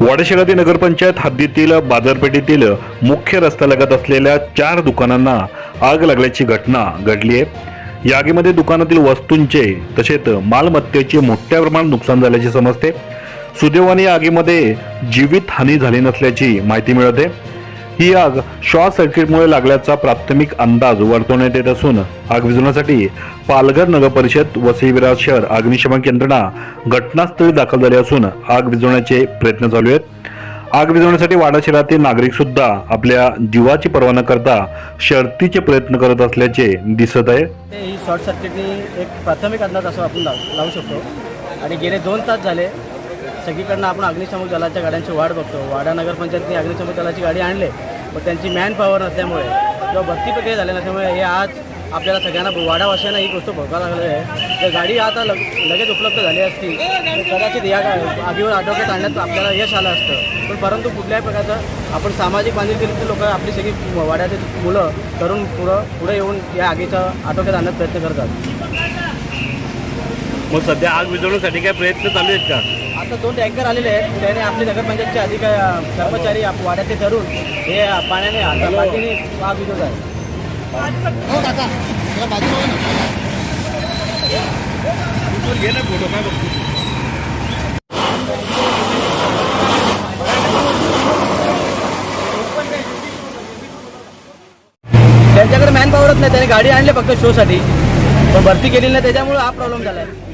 वाडा नगरपंचायत हद्दीतील बाजारपेठेतील मुख्य रस्त्यालगत असलेल्या चार दुकानांना आग लागल्याची घटना घडली आहे. या आगीमध्ये दुकानातील वस्तूंचे तसेच मालमत्तेचे मोठ्या प्रमाणात नुकसान झाल्याचे समजते. सुदैवाने या आगीमध्ये जीवित हानी झाली नसल्याची माहिती मिळते. ही आग शॉर्ट सर्किटमुळे लागल्याचा प्राथमिक अंदाज वर्तवण्यात येत असून आग विझवण्यासाठी पालघर नगर परिषद वसई विरार शहर अग्निशमन यंत्रणा घटनास्थळी दाखल झाली असून आग विझवण्याचे प्रयत्न चालू आहेत. आग विझवण्यासाठी वाडा शहरातील नागरिक सुद्धा आपल्या जीवाची पर्वा न करता शर्तीचे प्रयत्न करत असल्याचे दिसत आहे. ही शॉर्ट सर्किटनी एक प्राथमिक अंदाज असं आपण लावू शकतो. आणि गेले दोन तास झाले सगळीकडनं आपण अग्निशमक दलाच्या गाड्यांची वाट बघतो. वाडा नगरपंचायतने अग्निशमक दलाची गाडी आणले. पण त्यांची मॅन पॉवर नसल्यामुळे किंवा भरती प्रक्रिया झाल्या नसल्यामुळे हे आज आपल्याला सगळ्यांना वाडावासियांना ही गोष्ट भोगावं लागलेली आहे. तर गाडी आता लग लगेच उपलब्ध झाली असती कदाचित या आगीवर आटोक्यात आणण्यात आपल्याला यश आलं असतं. पण परंतु कुठल्याही प्रकारचं आपण सामाजिक बांधिलकीचे लोक आपली सगळी वाड्यातील मुलं तरुण पुढं पुढे येऊन या आगीचा आटोक्यात आणण्याचा प्रयत्न करतात. मग सध्या आग विझवण्यासाठी काय प्रयत्न चालू आहेत का? आता दोन टँकर आलेले आहेत. त्याने आपले नगरपंचायतचे अधिकारी कर्मचारी आप- वाड्याचे तरुण हे पाण्याने आता आग विझवत आहे. घे ना फोटो काय बघतो? त्यांच्याकडे मॅन पॉवरच नाही. त्याने गाडी आणली फक्त शोसाठी पण भरती केलेली नाही. त्याच्यामुळे हा प्रॉब्लेम झाला आहे